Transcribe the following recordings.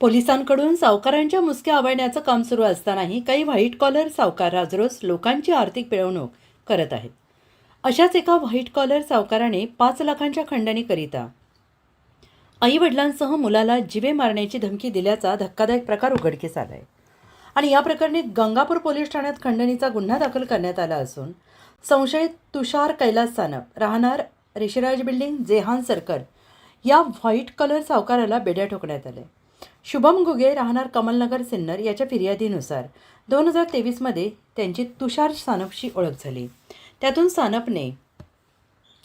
पोलिसांकडून सावकारांच्या मुसक्या आवळण्याचं काम सुरू असतानाही काही व्हाईट कॉलर सावकार राजरोस लोकांची आर्थिक पिळवणूक करत आहेत. अशाच एका व्हाईट कॉलर सावकाराने पाच लाखांच्या खंडणीकरिता आईवडिलांसह मुलाला जिवे मारण्याची धमकी दिल्याचा धक्कादायक प्रकार उघडकीस आला आहे आणि या प्रकरणी गंगापूर पोलीस ठाण्यात खंडणीचा गुन्हा दाखल करण्यात आला असून संशयित तुषार कैलास सानप राहणार ऋषिराज बिल्डिंग जेहान सर्कल या व्हाईट कलर सावकाराला बेड्या ठोकण्यात आले शुभम घुगे राहणार कमलनगर सिन्नर याच्या फिर्यादीनुसार. दोन हजार तेवीसमध्ये त्यांची तुषार सानपशी ओळख झाली. त्यातून सानपने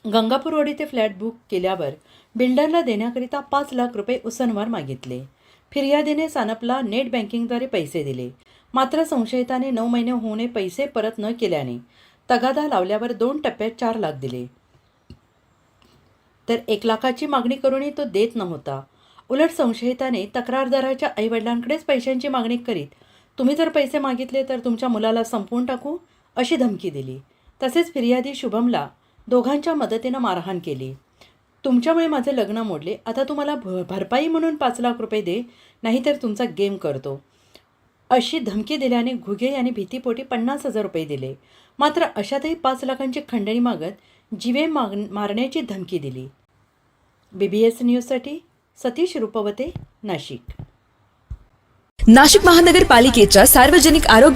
गंगापूरवाडी ते फ्लॅट बुक केल्यावर बिल्डरला देण्याकरिता पाच लाख रुपये उसनवार मागितले. फिर्यादीने सानपला नेट बँकिंगद्वारे पैसे दिले. मात्र संशयिताने नऊ महिने होऊने पैसे परत न केल्याने तगादा लावल्यावर दोन टप्प्यात चार लाख दिले. तर एक लाखाची मागणी करूनही तो देत नव्हता. उलट संशयिताने तक्रारदाराच्या आईवडिलांकडेच पैशांची मागणी करीत तुम्ही जर पैसे मागितले तर तुमच्या मुलाला संपवून टाकू अशी धमकी दिली. तसेच फिर्यादी शुभमला दोघांच्या मदतीनं मारहाण केली. तुमच्यामुळे माझे लग्न मोडले आता तुम्हाला भ भरपाई म्हणून पाच लाख रुपये दे नाहीतर तुमचा गेम करतो. अशी धमकी दिल्याने घुगे यांनी भीतीपोटी पन्नास हजार रुपये दिले. मात्र अशातही पाच लाखांची खंडणी मागत जिवे माग मारण्याची धमकी दिली. बी बी एस न्यूजसाठी सतीश रुपवते नाशिक. नाशिक महानगरपालिकेच्या सार्वजनिक आरोग्य